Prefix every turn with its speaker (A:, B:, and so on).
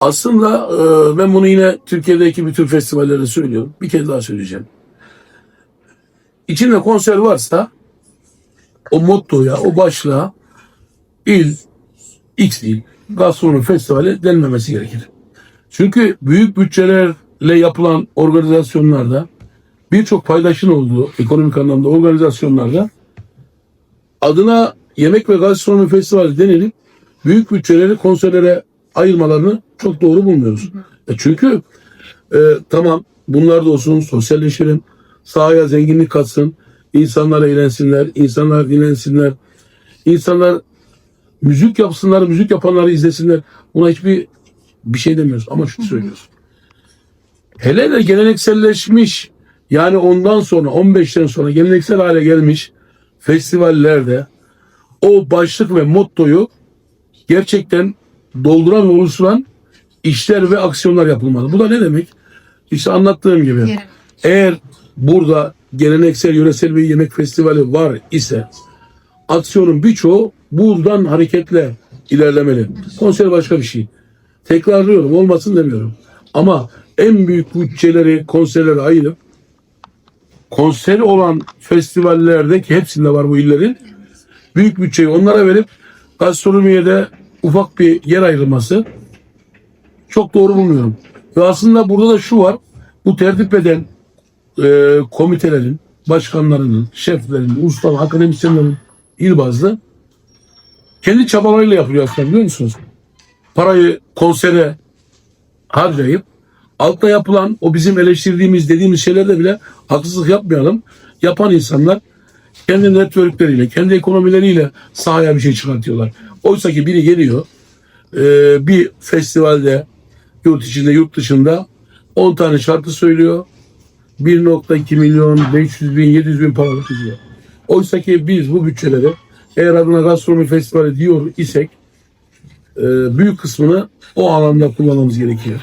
A: Aslında e, ben bunu yine Türkiye'deki bütün festivallerde söylüyorum. Bir kez daha söyleyeceğim. İçinde konser varsa o mottoya, o başlığa il, X il, gastronomi festivali denmemesi gerekir. Çünkü büyük bütçelerle yapılan organizasyonlarda birçok paydaşın olduğu ekonomik anlamda organizasyonlarda adına yemek ve gastronomi festivali denilip büyük bütçeleri konserlere ayırmalarını çok doğru bulmuyoruz. E çünkü e, tamam bunlar da olsun sosyalleşelim, sahaya zenginlik katsın, insanlar eğlensinler, insanlar dinlensinler, insanlar müzik yapsınlar, müzik yapanları izlesinler. Buna hiçbir bir şey demiyoruz ama şunu söylüyoruz. Hele de gelenekselleşmiş yani ondan sonra 15'ten sonra geleneksel hale gelmiş festivallerde o başlık ve mottoyu gerçekten dolduran ve oluşturan işler ve aksiyonlar yapılmalı. Bu da ne demek? İşte anlattığım gibi. Eğer burada geleneksel yöresel bir yemek festivali var ise aksiyonun birçoğu buradan hareketle ilerlemeli. Konser başka bir şey. Tekrarlıyorum olmasın demiyorum. Ama en büyük bütçeleri konserlere ayırıp konseri olan festivallerdeki hepsinde var bu illerin. Büyük bütçeyi onlara verip gastronomiye de ufak bir yer ayrılması çok doğru bulmuyorum. Ve aslında burada da şu var. Bu tertip eden e, komitelerin, başkanlarının, şeflerin, usta, akademisyenlerin il bazlı kendi çabalarıyla yapıyor aslında biliyor musunuz? Parayı konsere harcayıp altta yapılan o bizim eleştirdiğimiz dediğimiz şeylerde bile haksızlık yapmayalım. Yapan insanlar kendi networkleriyle, kendi ekonomileriyle sahaya bir şey çıkartıyorlar. Oysa ki biri geliyor e, bir festivalde yurt içinde yurt dışında 10 tane şarkı söylüyor. 1.2 milyon 500 bin 700 bin paralık gidiyor. Oysa ki biz bu bütçeleri eğer adına gastronomi festivali diyor isek e, büyük kısmını o alanda kullanmamız gerekiyor.